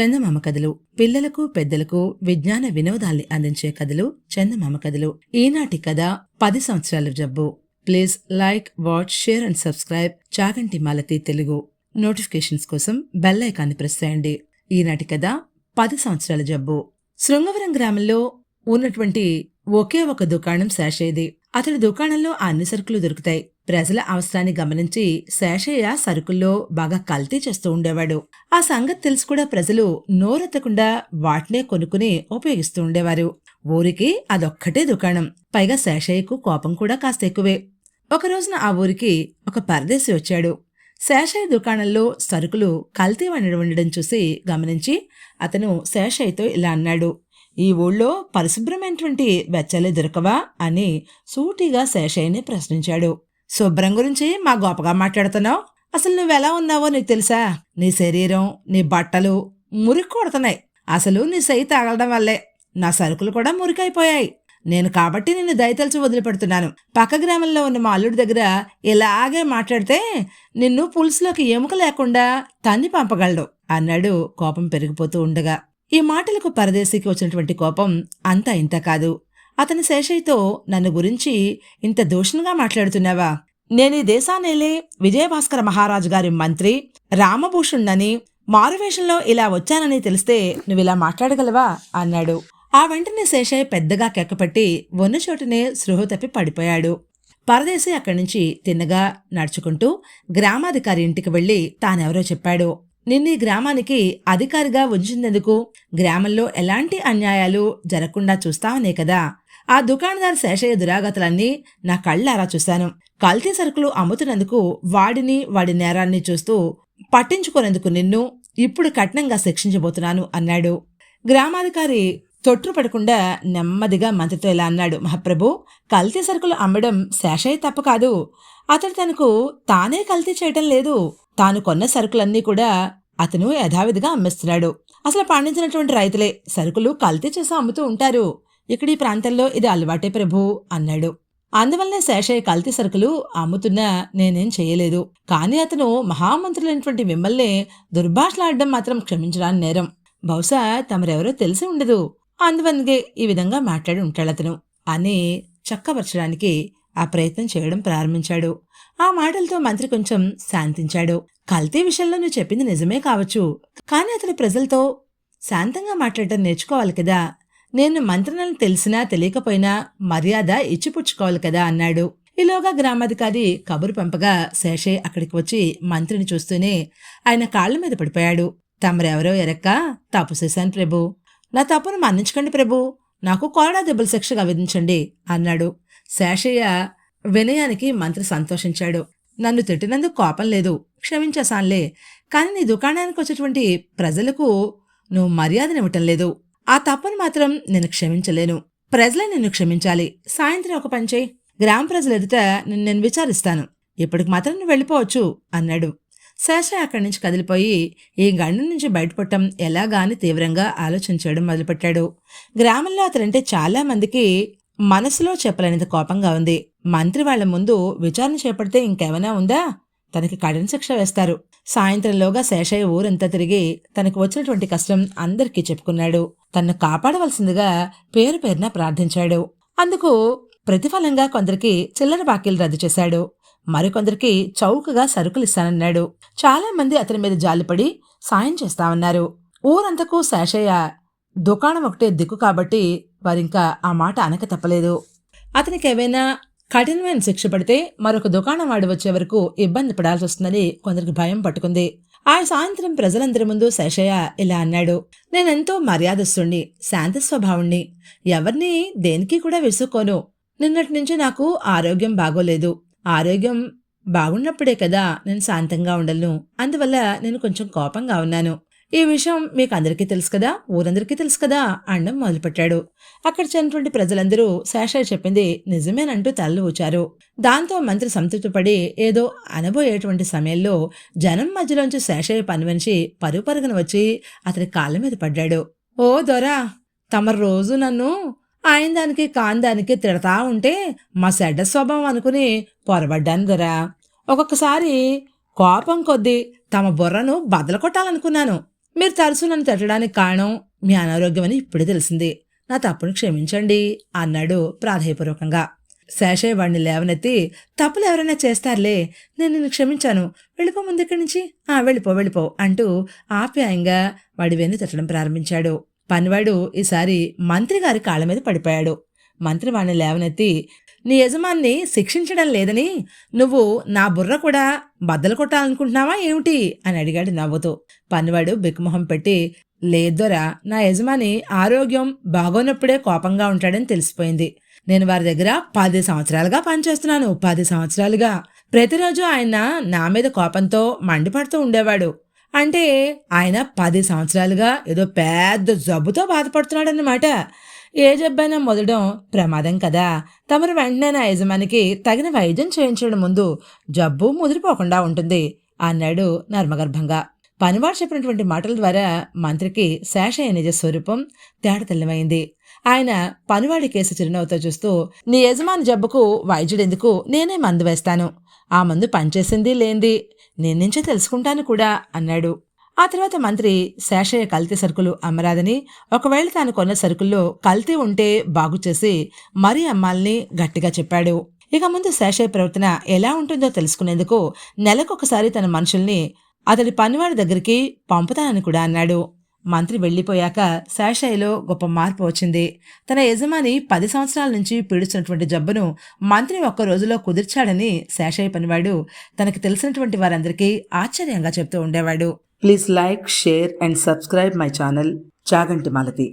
చందమామ కథలు పిల్లలకు పెద్దలకు విజ్ఞాన వినోదాల్ని అందించే కథలు చందమామ కథలు. ఈనాటి కథ పది సంవత్సరాల జబ్బు. Please like watch share and subscribe Chaganti Malathi Telugu. Notifications కోసం బెల్ ఐకాన్ని ప్రెస్ చేయండి. ఈనాటి కథ పది సంవత్సరాల జబ్బు. శృంగవరం గ్రామంలో ఉన్నటువంటి ఒకే ఒక దుకాణం శాషేది. అతడి దుకాణంలో అన్ని సరుకులు దొరుకుతాయి. ప్రజల అవసరాన్ని గమనించి శేషయ్య సరుకుల్లో బాగా కల్తీ చేస్తూ ఉండేవాడు. ఆ సంగతి తెలిసి కూడా ప్రజలు నోరెత్తకుండా వాటినే కొనుక్కుని ఉపయోగిస్తూ ఉండేవారు. ఊరికి అదొక్కటే దుకాణం. పైగా శేషయ్యకు కోపం కూడా కాస్త ఎక్కువే. ఒక రోజున ఆ ఊరికి ఒక పరదేశి వచ్చాడు. శేషయ్య దుకాణంలో సరుకులు కల్తీ వండడం ఉండడం చూసి గమనించి అతను శేషయ్యతో ఇలా అన్నాడు ఈ ఊళ్ళో పరిశుభ్రమైనటువంటి వెచ్చలే దొరకవా? అని సూటిగా శేషయ్యని ప్రశ్నించాడు. శుభ్రం గురించి మా గొప్పగా మాట్లాడుతున్నావు. అసలు నువ్వెలా ఉన్నావో నీకు తెలుసా? నీ శరీరం నీ బట్టలు మురికి కొడుతున్నాయి. అసలు నీ సై తాగడం వల్లే నా సరుకులు కూడా మురికైపోయాయి. నేను కాబట్టి నిన్ను దయతలిచి వదిలిపెడుతున్నాను. పక్క గ్రామంలో ఉన్న మా అల్లుడి దగ్గర ఇలాగే మాట్లాడితే నిన్ను పులుసులోకి ఎముక లేకుండా తన్ని పంపగలడు అన్నాడు కోపం పెరిగిపోతూ ఉండగా. ఈ మాటలకు పరదేశీకి వచ్చినటువంటి కోపం అంతా ఇంత కాదు. అతని శేషయ్యతో నన్ను గురించి ఇంత దూషణగా మాట్లాడుతున్నావా? నేను ఈ దేశానేలే విజయభాస్కర మహారాజు గారి మంత్రి రామభూషుణ్ణని మారువేషంలో ఇలా వచ్చానని తెలిస్తే నువ్విలా మాట్లాడగలవా? అన్నాడు. ఆ వెంటనే శేషయ్య పెద్దగా కెక్కపట్టి ఉన్న చోటునే స్పృహ తప్పి పడిపోయాడు. పరదేశి అక్కడి నుంచి తిన్నగా నడుచుకుంటూ గ్రామాధికారి ఇంటికి వెళ్ళి తానెవరో చెప్పాడు. నిన్నీ గ్రామానికి అధికారిగా ఉంచినందుకు గ్రామంలో ఎలాంటి అన్యాయాలు జరగకుండా చూస్తావనే కదా? ఆ దుకాణదారు శేషయ్య దురాగతులన్నీ నా కళ్ళారా చూశాను. కల్తీ సరుకులు అమ్ముతున్నందుకు వాడిని వాడి నేరాన్ని చూస్తూ పట్టించుకునేందుకు నిన్ను ఇప్పుడు కఠినంగా శిక్షించబోతున్నాను అన్నాడు. గ్రామాధికారి తొట్టుపడకుండా నెమ్మదిగా మంత్రితో ఇలా అన్నాడు. మహాప్రభు కల్తీ సరుకులు అమ్మడం శేషయ్య తప్పు కాదు. అతడు తనకు తానే కల్తీ చేయటం లేదు. తాను కొన్న సరుకులన్నీ కూడా అతను యథావిధిగా అమ్మేస్తున్నాడు. అసలు పండించినటువంటి రైతులే సరుకులు కల్తీ చేసి అమ్ముతూ ఉంటారు. ఇక్కడ ఈ ప్రాంతంలో ఇది అలవాటే ప్రభు అన్నాడు. అందువల్లనే శేషయ్య కల్తీ సరుకులు అమ్ముతున్నా నేనేం చేయలేదు. కానీ అతను మహామంత్రులైనటువంటి మిమ్మల్ని దుర్భాషలాడడం మాత్రం క్షమించడానికి నేరం. బహుశా తమరెవరో తెలిసి ఉండదు. అందువల్లగే ఈ విధంగా మాట్లాడి ఉంటాడు అతను అని చక్కపరచడానికి ఆ ప్రయత్నం చేయడం ప్రారంభించాడు. ఆ మాటలతో మంత్రి కొంచెం శాంతించాడు. కల్తీ విషయంలో నువ్వు చెప్పింది నిజమే కావచ్చు. కానీ అతని ప్రజలతో శాంతంగా మాట్లాడటం నేర్చుకోవాలి కదా. నేను మంత్రులను తెలిసినా తెలియకపోయినా మర్యాద ఇచ్చిపుచ్చుకోవాలి కదా అన్నాడు. ఈలోగా గ్రామాధికారి కబురు పంపగా శేషయ్య అక్కడికి వచ్చి మంత్రిని చూస్తూనే ఆయన కాళ్ళ మీద పడిపోయాడు. తమరెవరో ఎరక్క? తప్పు చేశాను ప్రభు. నా తప్పును మన్నించకండి ప్రభు. నాకు కోరడా దెబ్బల శిక్షగా విధించండి అన్నాడు. శేషయ్య వినయానికి మంత్రి సంతోషించాడు. నన్ను తిట్టినందుకు కోపం లేదు. క్షమించేశాన్లే. కానీ నీ దుకాణానికి వచ్చేటువంటి ప్రజలకు నువ్వు మర్యాదనివ్వటం లేదు. ఆ తప్పును మాత్రం నేను క్షమించలేను. ప్రజలే నిన్ను క్షమించాలి. సాయంత్రం ఒక పంచే గ్రామ ప్రజల ఎదుట నిన్ను నేను విచారిస్తాను. ఇప్పటికి మాత్రం నువ్వు వెళ్ళిపోవచ్చు అన్నాడు. శేషయ్య అక్కడి నుంచి కదిలిపోయి ఈ గండం నుంచి బయటపడటం ఎలాగాని తీవ్రంగా తీవ్రంగా ఆలోచించడం మొదలుపెట్టాడు. గ్రామంలో అతనంటే చాలా మందికి మనసులో చెప్పలేనంత కోపంగా ఉంది. మంత్రి వాళ్ళ ముందు విచారణ చేపడితే ఇంకేమైనా ఉందా? తనకి కఠిన శిక్ష వేస్తారు. సాయంత్రంలోగా శేషయ్య ఊరంతా తిరిగి తనకు వచ్చినటువంటి కష్టం అందరికీ చెప్పుకున్నాడు. తన్ను కాపాడవలసిందిగా పేరు పేరున ప్రార్థించాడు. అందుకు ప్రతిఫలంగా కొందరికి చిల్లర బాకీలు రద్దు చేశాడు. మరికొందరికి చౌకగా సరుకులు ఇస్తానన్నాడు. చాలా మంది అతని మీద జాలిపడి సాయం చేస్తామన్నారు. ఊరంతకు శేషయ్య దుకాణం ఒకటే దిక్కు కాబట్టి వారింకా ఆ మాట అనక తప్పలేదు. అతనికి ఏవైనా కఠినమైన శిక్ష పడితే మరొక దుకాణం వాడి వచ్చే వరకు ఇబ్బంది పడాల్సి వస్తుందని కొందరికి భయం పట్టుకుంది. ఆ సాయంత్రం ప్రజలందరి ముందు శేషయ్య ఇలా అన్నాడు. నేనెంతో మర్యాదస్తుణ్ణి శాంత స్వభావుణ్ణి. ఎవరిని దేనికి కూడా విసుక్కోను. నిన్నటి నుంచి నాకు ఆరోగ్యం బాగోలేదు. ఆరోగ్యం బాగున్నప్పుడే కదా నేను శాంతంగా ఉండలను. అందువల్ల నేను కొంచెం కోపంగా ఉన్నాను. ఈ విషయం మీకు అందరికీ తెలుసు కదా ఊరందరికీ తెలుసు కదా అనడం మొదలుపెట్టాడు. అక్కడ చెందినటువంటి ప్రజలందరూ శేషయ్య చెప్పింది నిజమేనంటూ తలలు ఊచారు. దాంతో మంత్రి సంతృప్తిపడి ఏదో అనబోయేటువంటి సమయంలో జనం మధ్యలోంచి శేషయ్య పనిమనిషి పరుగు పరుగున వచ్చి అతని కాళ్ళ మీద పడ్డాడు. ఓ దొరా తమ రోజు నన్ను ఆయన దానికి కాని దానికి తిడతా ఉంటే మా సెడ్డ స్వభావం అనుకుని పొరబడ్డాను దొరా. ఒక్కొక్కసారి కోపం కొద్దీ తమ బుర్రను బదలు కొట్టాలనుకున్నాను మీరు తరచూ నన్ను తిట్టడానికి కారణం మీ అనారోగ్యం అని ఇప్పుడే తెలిసింది. నా తప్పును క్షమించండి అన్నాడు ప్రాధాయపూర్వకంగా. శేషయ్య వాడిని లేవనెత్తి తప్పులు ఎవరైనా చేస్తారులే నేను నిన్ను క్షమించాను. వెళ్ళిపో ముందు ఇక్కడి నుంచి? ఆ వెళ్ళిపో వెళ్ళిపో అంటూ ఆప్యాయంగా వాడి వెన్ను తట్టడం ప్రారంభించాడు. పనివాడు ఈసారి మంత్రి గారి కాళ్ళ మీద పడిపోయాడు. మంత్రి వాడిని లేవనెత్తి నీ యజమాన్ని శిక్షించడం లేదని నువ్వు నా బుర్ర కూడా బద్దలు కొట్టాలనుకుంటున్నావా ఏమిటి? అని అడిగాడు నవ్వుతూ. పనివాడు బిక్కుమొహం పెట్టి లేదొరా నా యజమాని ఆరోగ్యం బాగోనప్పుడే కోపంగా ఉంటాడని తెలిసిపోయింది. నేను వారి దగ్గర పది సంవత్సరాలుగా పనిచేస్తున్నాను. పది సంవత్సరాలుగా ప్రతిరోజు ఆయన నా మీద కోపంతో మండిపడుతూ ఉండేవాడు. అంటే ఆయన పది సంవత్సరాలుగా ఏదో పెద్ద జబ్బుతో బాధపడుతున్నాడన్నమాట. ఏ జబ్బైనా మొదలడం ప్రమాదం కదా. తమరు వెంటనే నా యజమానికి తగిన వైద్యం చేయించడం ముందు జబ్బు ముదిరిపోకుండా ఉంటుంది అన్నాడు నర్మగర్భంగా. పనివాడు చెప్పినటువంటి మాటల ద్వారా మంత్రికి శేషయ్య నిజ స్వరూపం తేడతెల్లమైంది ఆయన పనివాడి కేసు చిరునవ్వుతో చూస్తూ నీ యజమాని జబ్బుకు వైద్యుడెందుకు నేనే మందు వేస్తాను. ఆ మందు పనిచేసింది లేంది. నేను నుంచే తెలుసుకుంటాను కూడా అన్నాడు. ఆ తర్వాత మంత్రి శేషయ్య కల్తీ సరుకులు అమ్మరాదని ఒకవేళ తాను కొన్న సరుకుల్లో కల్తీ ఉంటే బాగు చేసి మరీ అమ్మాలని గట్టిగా చెప్పాడు. ఇక ముందు శేషయ్య ప్రవర్తన ఎలా ఉంటుందో తెలుసుకునేందుకు నెలకొకసారి తన మనుషుల్ని అతడి పనివాడి దగ్గరికి పంపుతానని కూడా అన్నాడు. మంత్రి వెళ్ళిపోయాక శేషయ్యలో గొప్ప మార్పు వచ్చింది. తన యజమాని పది సంవత్సరాల నుంచి పీడిస్తున్నటువంటి జబ్బును మంత్రి ఒక్క రోజులో కుదిర్చాడని శేషయ్య పనివాడు తనకు తెలిసినటువంటి వారందరికీ ఆశ్చర్యంగా చెప్తూ ఉండేవాడు. Please like share and subscribe my channel Chaganti Malathi